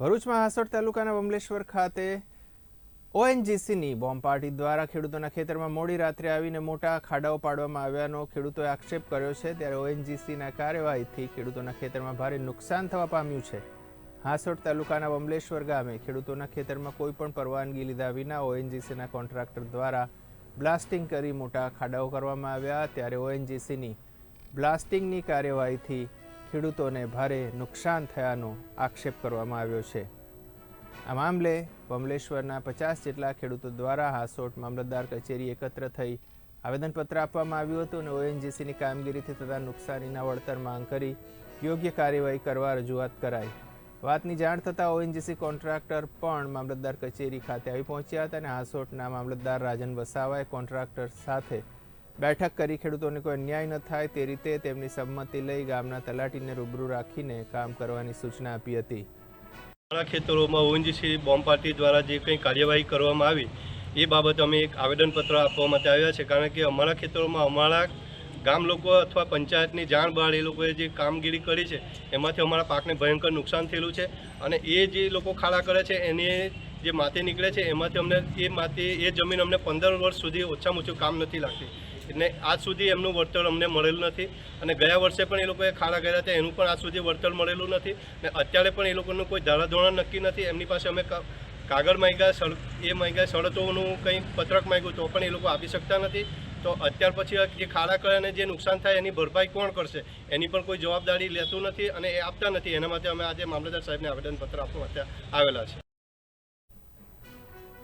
ભરૂચમાં હાસોડ તાલુકાના બમલેશ્વર ખાતે ઓએનજીસીની બોમ્બ પાર્ટી દ્વારા ખેડૂતોના ખેતરમાં મોડી રાત્રે આવીને મોટા ખાડાઓ પાડવામાં આવ્યાનો ખેડૂતોએ આક્ષેપ કર્યો છે. ત્યારે ઓએનજીસીના કાર્યવાહીથી ખેડૂતોના ખેતરમાં ભારે નુકસાન થવા પામ્યું છે. હાસોડ તાલુકાના બમલેશ્વર ગામે ખેડૂતોના ખેતરમાં કોઈ પણ પરવાનગી લીધા વિના ઓએનજીસીના કોન્ટ્રાક્ટર દ્વારા બ્લાસ્ટિંગ કરી મોટા ખાડાઓ કરવામાં આવ્યા. ત્યારે ઓએનજીસીની બ્લાસ્ટિંગની કાર્યવાહીથી ખેડૂતોને ભારે નુકસાન થયાનો આક્ષેપ કરવામાં આવ્યો છે. આ મામલે બમલેશ્વરના પચાસ જેટલા ખેડૂતો દ્વારા હાસોટ મામલતદાર કચેરી એકત્ર થઈ આવેદનપત્ર આપવામાં આવ્યું હતું અને ઓએનજીસીની કામગીરીથી થતા નુકસાનીના વળતર માંગ કરી યોગ્ય કાર્યવાહી કરવા રજૂઆત કરાઈ. વાતની જાણ થતાં ઓએનજીસી કોન્ટ્રાક્ટર પણ મામલતદાર કચેરી ખાતે આવી પહોંચ્યા હતા અને હાસોટના મામલતદાર રાજન વસાવાએ કોન્ટ્રાક્ટર સાથે બેઠક કરી ખેડૂતોને કોઈ અન્યાય ન થાય તે રીતે તેમની સંમતિ લઈ ગામના તલાટીને રૂબરૂ રાખીને કામ કરવાની સૂચના આપી હતી. અમારા ખેતરોમાં ઓએનજીસી બોમ્બ પાર્ટી દ્વારા જે કંઈ કાર્યવાહી કરવામાં આવી, એ બાબતે અમે એક આવેદનપત્ર આપવા માટે આવ્યા છે. કારણ કે અમારા ખેતરોમાં અમારા ગામ લોકો અથવા પંચાયતની જાણ બહાર એ લોકોએ જે કામગીરી કરી છે, એમાંથી અમારા પાકને ભયંકર નુકસાન થયેલું છે. અને એ જે લોકો ખાડા કરે છે, એની જે માથે નીકળે છે, એમાંથી અમને એ માટી, એ જમીન અમને પંદર વર્ષ સુધી ઓછામાં ઓછું કામ નથી લાગતી. એટલે આજ સુધી એમનું વળતર અમને મળેલું નથી. અને ગયા વર્ષે પણ એ લોકોએ ખાડા કર્યા હતા, એનું પણ આજ સુધી વળતર મળેલું નથી. અને અત્યારે પણ એ લોકોનું કોઈ ધારાધોરણ નક્કી નથી. એમની પાસે અમે કાગળ માંગ્યા, સળ, એ માંગ્યા, શરતોનું કંઈ પત્રક માંગ્યું તો પણ એ લોકો આપી શકતા નથી. તો અત્યાર પછી જે ખાડા કરે અને જે નુકસાન થાય એની ભરપાઈ કોણ કરશે? એની પણ કોઈ જવાબદારી લેતું નથી અને એ આપતા નથી. એના માટે અમે આજે મામલતદાર સાહેબને આવેદનપત્ર આપવા અત્યારે આવેલા છે.